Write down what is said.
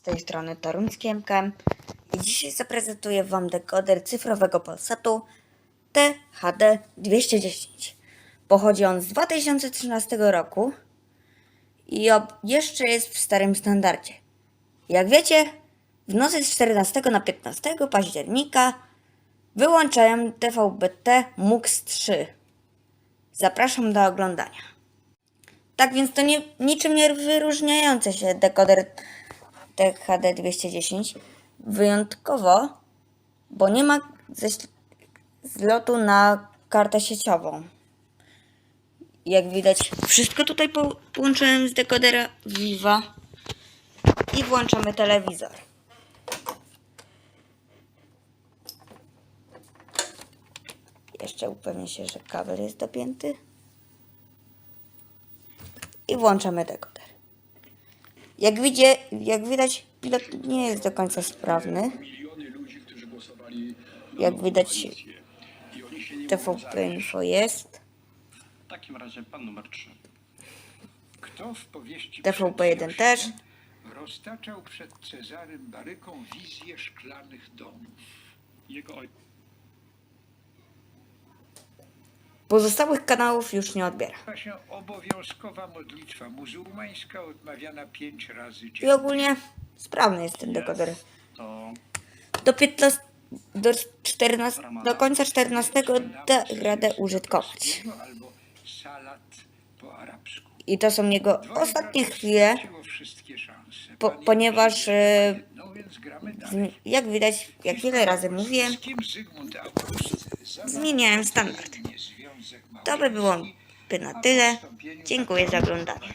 Z tej strony Toruńskiemkę i dzisiaj zaprezentuję Wam dekoder cyfrowego Polsatu THD 210. Pochodzi on z 2013 roku i jeszcze jest w starym standardzie. Jak wiecie, w nocy z 14 na 15 października wyłączają DVB-T MUX 3. Zapraszam do oglądania. Tak więc to nie, niczym nie wyróżniający się dekoder THD 210. Wyjątkowo, bo nie ma zlotu na kartę sieciową. Jak widać, wszystko tutaj po- połączyłem z dekodera Viva i włączamy telewizor. Jeszcze upewnię się, że kabel jest dopięty. I włączamy dekoder. Jak, widzie, jak widać, pilot nie jest do końca sprawny. Jak widać, TVP Info jest. W takim razie pan numer 3. Kto w powieści TVP1 przed też. Roztaczał przed Cezarym Baryką wizję szklanych domów? Jego ojciec. Pozostałych kanałów już nie odbiera. Się obowiązkowa modlitwa muzułmańska odmawiana pięć razy I dziennie. ogólnie sprawny jest ten dekoder. To Do 15, do 14, do końca 14 da radę użytkować. Albo salat po arabsku. I to są jego ostatnie chwile, straciło wszystkie szanse. po, Pan ponieważ e, No więc gramy dalej. z- jak widać, jak wiele razy mówiłem, Z kim Zygmunt August zawarł zmieniałem standard. To by było małżeński, by na tyle. Dziękuję za oglądanie.